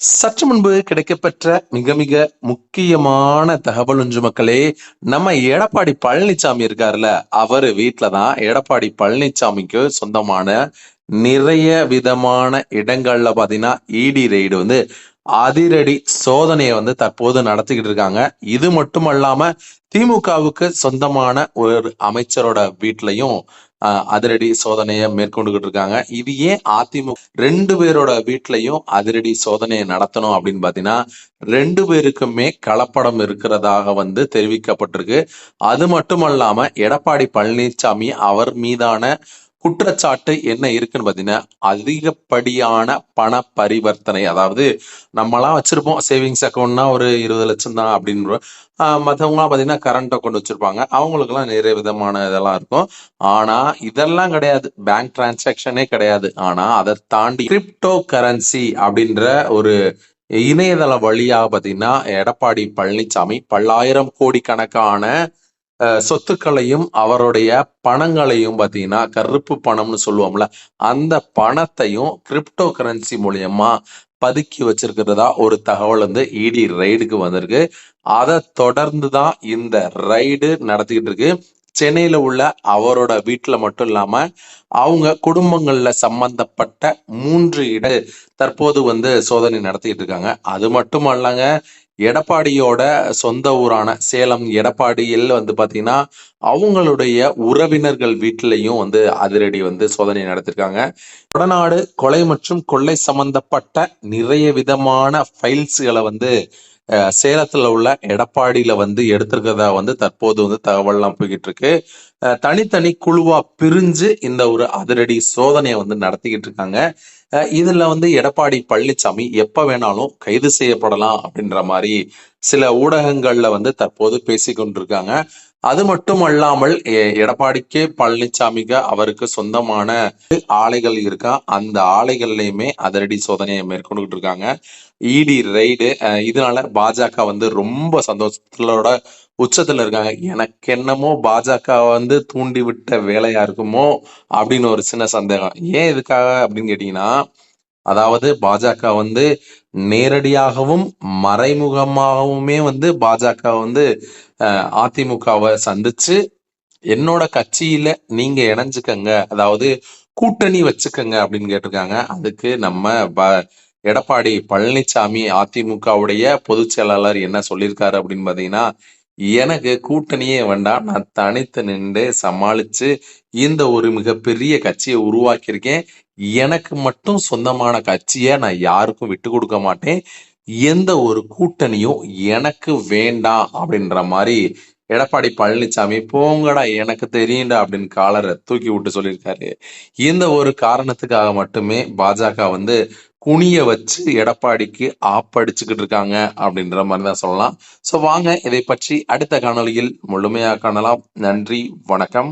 சற்று முன்பு கிடைக்கப்பெற்ற மிக மிக முக்கியமான தகவல் ஒன்று மக்களே நம்ம எடப்பாடி பழனிசாமி இருக்காருல்ல அவரு வீட்டில தான் எடப்பாடி பழனிசாமிக்கு சொந்தமான நிறைய விதமான இடங்கள்ல பாத்தீங்கன்னா இடி ரெய்டு வந்து அதிரடி சோதனையை வந்து தற்போது நடத்திக்கிட்டு இருக்காங்க. இது மட்டுமல்லாம திமுகவுக்கு சொந்தமான ஒரு அமைச்சரோட வீட்லயும் அதிரடி சோதனையை மேற்கொண்டுகிட்டு இருக்காங்க. இது ஏன் அதிமுக ரெண்டு பேரோட வீட்லயும் அதிரடி சோதனையை நடத்தணும் அப்படின்னு பாத்தீங்கன்னா ரெண்டு பேருக்குமே கலப்படம் இருக்கிறதாக வந்து தெரிவிக்கப்பட்டிருக்கு. அது மட்டுமல்லாம எடப்பாடி பழனிசாமி அவர் மீதான குற்றச்சாட்டு என்ன இருக்குன்னு பாத்தீங்கன்னா அதிகப்படியான பண பரிவர்த்தனை. அதாவது நம்மலாம் வச்சிருப்போம் சேவிங்ஸ் அக்கௌண்ட்னா ஒரு இருபது லட்சம் தான் அப்படின்ற மற்றவங்களாம் பார்த்தீங்கன்னா கரண்ட் அக்கௌண்ட் வச்சிருப்பாங்க. அவங்களுக்குலாம் நிறைய விதமான இதெல்லாம் இருக்கும். ஆனா இதெல்லாம் கிடையாது. பேங்க் டிரான்சாக்ஷனே கிடையாது. ஆனா அதை தாண்டி கிரிப்டோ கரன்சி அப்படின்ற ஒரு இணையதள வழியாக பார்த்தீங்கன்னா எடப்பாடி பழனிசாமி பல்லாயிரம் கோடி கணக்கான சொத்துக்களையும் அவருடைய பணங்களையும் பார்த்தீங்கன்னா கருப்பு பணம்னு சொல்லுவோம்ல அந்த பணத்தையும் கிரிப்டோ கரன்சி மூலியமா பதுக்கி வச்சிருக்கிறதா ஒரு தகவல் வந்து இடி ரைடுக்கு வந்திருக்கு. அதை தொடர்ந்து தான் இந்த ரைடு நடத்திக்கிட்டு இருக்கு. சென்னையில உள்ள அவரோட வீட்டுல மட்டும் இல்லாம அவங்க குடும்பங்கள்ல சம்பந்தப்பட்ட மூன்று இட தற்போது வந்து சோதனை நடத்திட்டு இருக்காங்க. அது மட்டும் அல்லங்க எடப்பாடியோட சொந்த ஊரான சேலம் எடப்பாடியில் வந்து பாத்தீங்கன்னா அவங்களுடைய உறவினர்கள் வீட்டிலையும் வந்து அதிரடி வந்து சோதனை நடத்திருக்காங்க. கொடநாடு கொலை மற்றும் கொள்ளை சம்பந்தப்பட்ட நிறைய விதமான ஃபைல்ஸ்களை வந்து சேலத்துல உள்ள எடப்பாடியில வந்து எடுத்திருக்கிறதா வந்து தற்போது வந்து தகவல்லாம் போய்கிட்டு இருக்கு தனித்தனி குழுவா பிரிஞ்சு இந்த ஒரு அதிரடி சோதனையை வந்து நடத்திக்கிட்டு இருக்காங்க இதுல வந்து எடப்பாடி பழனிசாமி எப்ப வேணாலும் கைது செய்யப்படலாம் அப்படின்ற மாதிரி சில ஊடகங்கள்ல வந்து தற்போது பேசி கொண்டிருக்காங்க அது மட்டும் அல்லாமல் எடப்பாடிக்கே பழனிசாமிக்கு அவருக்கு சொந்தமான ஆலைகள் இருக்கா அந்த ஆலைகள்லயுமே அதிரடி சோதனையை மேற்கொண்டுகிட்டு இருக்காங்க. இடி ரைடு இதனால பாஜக வந்து ரொம்ப சந்தோஷத்தோட உச்சத்துல இருக்காங்க. எனக்கு என்னமோ பாஜக வந்து தூண்டி விட்ட வேலையா இருக்குமோ அப்படின்னு ஒரு சின்ன சந்தேகம். ஏன் இதுக்காக அப்படின்னு கேட்டீங்கன்னா அதாவது பாஜக வந்து நேரடியாகவும் மறைமுகமாகவுமே வந்து பாஜக வந்து அதிமுகவை சந்திச்சு என்னோட கட்சியில நீங்க இணைஞ்சுக்கங்க அதாவது கூட்டணி வச்சுக்கங்க அப்படின்னு கேட்டிருக்காங்க. அதுக்கு நம்ம ப- எடப்பாடி பழனிசாமி அதிமுகவுடைய பொதுச் செயலாளர் என்ன சொல்லியிருக்காரு அப்படின்னு பாத்தீங்கன்னா எனக்கு கூட்டணியே வேண்டாம் நான் தனித்து நின்று சமாளிச்சு இந்த ஒரு மிகப்பெரிய கட்சியை உருவாக்கியிருக்கேன். எனக்கு மட்டும் சொந்தமான கட்சியை நான் யாருக்கும் விட்டு கொடுக்க மாட்டேன். எந்த ஒரு கூட்டணியும் எனக்கு வேண்டாம் அப்படின்ற மாதிரி எடப்பாடி பழனிசாமி போங்கடா எனக்கு தெரியுண்டா அப்படின்னு காலரை தூக்கி விட்டு சொல்லியிருக்காரு. இந்த ஒரு காரணத்துக்காக மட்டுமே பாஜக வந்து குனிய வச்சு எடப்பாடிக்கு ஆப்படிச்சுக்கிட்டு இருக்காங்க அப்படின்ற மாதிரி தான் சொல்லலாம். ஸோ வாங்க இதை பற்றி அடுத்த காணொளியில் முழுமையாக காணலாம். நன்றி வணக்கம்.